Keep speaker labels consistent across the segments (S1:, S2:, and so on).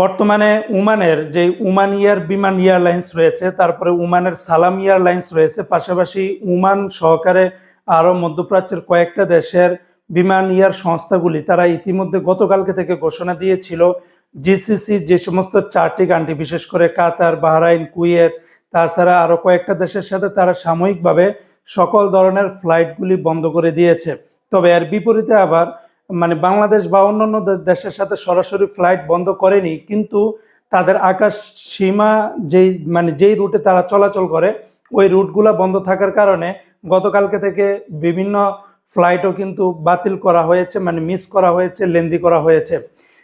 S1: বর্তমানে উমানের যে উমান ইয়ার বিমান এয়ারলাইন্স রয়েছে, তারপরে উমানের সালাম এয়ারলাইন্স রয়েছে, পাশাপাশি উমান সহকারে আরও মধ্যপ্রাচ্যের কয়েকটা দেশের বিমান ইয়ার সংস্থাগুলি তারা ইতিমধ্যে গতকালকে থেকে ঘোষণা দিয়েছিল। জিসিসি যে সমস্ত চারটি কান্ট্রি, বিশেষ করে কাতার, বাহরাইন, কুয়েত, তাছাড়া আরও কয়েকটা দেশের সাথে তারা সাময়িকভাবে সকল ধরনের ফ্লাইটগুলি বন্ধ করে দিয়েছে। তবে এর বিপরীতে আবার মানে বাংলাদেশ বা অন্যান্য দেশের সাথে সরাসরি ফ্লাইট বন্ধ করেনি, কিন্তু তাদের আকাশ সীমা যেই মানে যেই রুটে তারা চলাচল করে, ওই রুটগুলো বন্ধ থাকার কারণে গতকালকে থেকে বিভিন্ন ফ্লাইটও কিন্তু বাতিল করা হয়েছে মানে মিস করা হয়েছে, লেন্দি করা হয়েছে।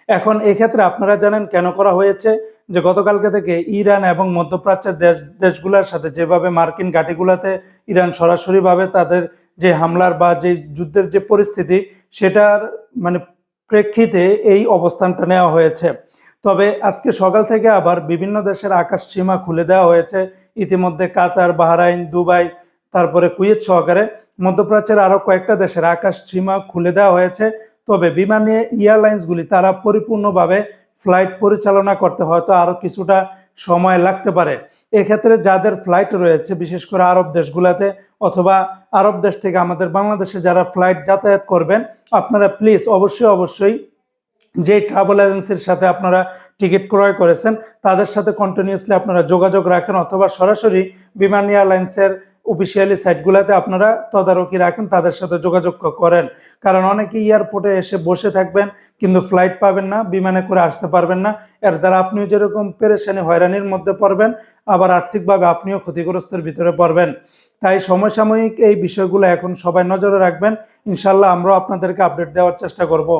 S1: এখন এক্ষেত্রে আপনারা জানেন কেন করা হয়েছে? যে গতকালকে থেকে ইরান এবং মধ্যপ্রাচ্যের দেশ, দেশগুলোর সাথে যেভাবে মার্কিন ঘাটিগুলোতে ইরান সরাসরিভাবে তাদের যে হামলার বা যে যুদ্ধের যে পরিস্থিতি, সেটার মানে প্রেক্ষিতে এই অবস্থানটা নেওয়া হয়েছে। তবে আজকে সকাল থেকে আবার বিভিন্ন দেশের আকাশ সীমা খুলে দেওয়া হয়েছে। ইতিমধ্যে কাতার, বাহরাইন, দুবাই, তারপরে কুয়েত সহকারে মধ্যপ্রাচ্যের আরও কয়েকটা দেশের আকাশ সীমা খুলে দেওয়া হয়েছে। তবে বিমানে এয়ারলাইন্সগুলি তারা পরিপূর্ণভাবে ফ্লাইট পরিচালনা করতে হয়তো আরও কিছুটা সময় লাগতে পারে। এক্ষেত্রে যাদের ফ্লাইট রয়েছে, বিশেষ করে আরব দেশগুলোতে অথবা আরব দেশ থেকে আমাদের বাংলাদেশে যারা ফ্লাইট যাতায়াত করবেন, আপনারা প্লিজ অবশ্যই অবশ্যই যে ট্রাভেল এজেন্সির সাথে আপনারা টিকিট ক্রয় করেছেন, তাদের সাথে কন্টিনিউসলি আপনারা যোগাযোগ রাখেন অথবা সরাসরি বিমান এয়ারলাইন্সের অফিসিয়ালি সাইটগুলোতে আপনারা তদারকি রাখেন, তাদের সাথে যোগাযোগ করেন। কারণ অনেকে এয়ারপোর্টে এসে বসে থাকবেন, কিন্তু ফ্লাইট পাবেন না, বিমানে করে আসতে পারবেন না। এর দ্বারা আপনিও যেরকম পেরেশানি, হয়রানির মধ্যে পড়বেন, আবার আর্থিকভাবে আপনিও ক্ষতিগ্রস্তের ভিতরে পড়বেন। তাই সমসাময়িক এই বিষয়গুলো এখন সবাই নজরে রাখবেন। ইনশাল্লাহ আমরাও আপনাদেরকে আপডেট দেওয়ার চেষ্টা করব।